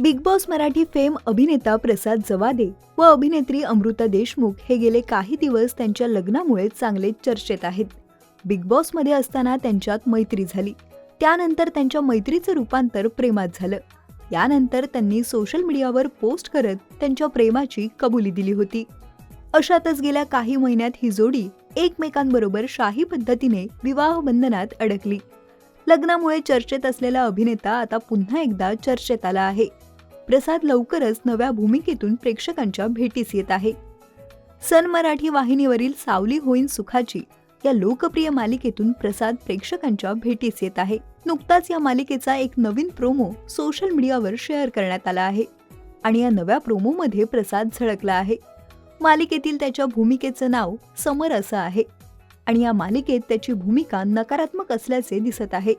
Big boss Marathi fame अभिनेता प्रसाद जवादे व अभिनेत्री अमृता देशमुख हे गेले काही दिवस त्यांच्या लग्नामुळे चांगले चर्चेत आहेत. बिग बॉसमध्ये असताना त्यांच्यात मैत्री झाली. त्यानंतर त्यांच्या मैत्रीचं रूपांतर प्रेमात झालं. यानंतर त्यांनी सोशल मीडियावर पोस्ट करत त्यांच्या प्रेमाची कबुली दिली होती. अशातच गेल्या काही महिन्यात ही जोडी एकमेकांबरोबर शाही पद्धतीने विवाह बंधनात अडकली. लग्नामुळे चर्चेत असलेला अभिनेता आता पुन्हा एकदा चर्चेत आला आहे. प्रसाद लवकरच नव्या भूमिकेतून प्रेक्षकांच्या भेटीस येत आहे. सन मराठी वाहिनीवरील सावली होईन सुखाची या लोकप्रिय मालिकेतून प्रसाद प्रेक्षकांच्या भेटीस येत आहे. नुकताच या मालिकेचा एक नवीन प्रोमो सोशल मीडियावर शेअर करण्यात आला आहे आणि या नव्या प्रोमोमध्ये प्रसाद झळकला आहे. मालिकेतील त्याच्या भूमिकेचं नाव समर असं आहे आणि या मालिकेत त्याची भूमिका नकारात्मक असल्याचे दिसत आहे.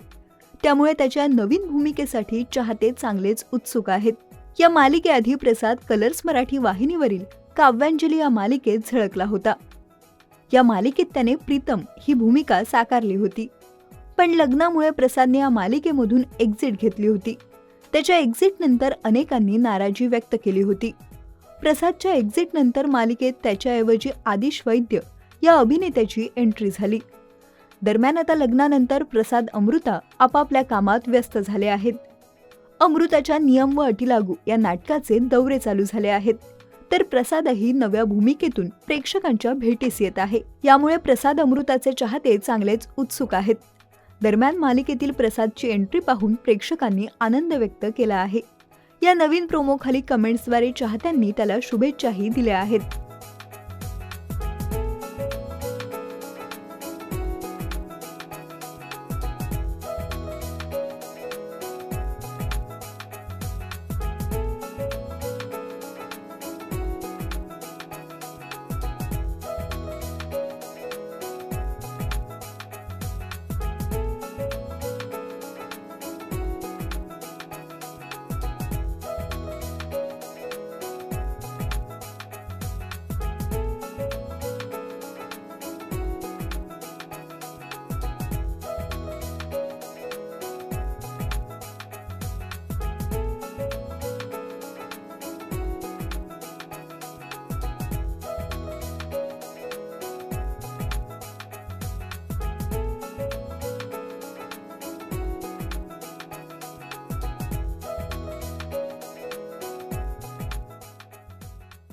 त्यामुळे त्याच्या नवीन भूमिकेसाठी चाहते चांगलेच उत्सुक आहेत. या मालिकेआधी प्रसाद कलर्स मराठी वाहिनीवरील काव्यांजली या मालिकेत झळकला होता. या मालिकेत त्याने प्रीतम ही भूमिका साकारली होती. पण लग्नामुळे प्रसादने या मालिकेमधून एक्झिट घेतली होती. त्याच्या एक्झिटनंतर अनेकांनी नाराजी व्यक्त केली होती. प्रसादच्या एक्झिटनंतर मालिकेत त्याच्याऐवजी आदिश वैद्य या अभिनेत्याची एंट्री झाली. दरम्यान आता लग्नानंतर प्रसाद अमृता आपापल्या कामात व्यस्त झाले आहेत. अमृताच्या नियम व अटी लागू या नाटकाचे दौरे चालू झाले आहेत. तर प्रसादही नव्या भूमिकेतून प्रेक्षकांच्या भेटीस येत आहे. यामुळे प्रसाद अमृताचे चाहते चांगलेच उत्सुक आहेत. दरम्यान मालिकेतील प्रसादची एंट्री पाहून प्रेक्षकांनी आनंद व्यक्त केला आहे. या नवीन प्रोमोखाली कमेंट्सद्वारे चाहत्यांनी त्याला शुभेच्छाही दिल्या आहेत.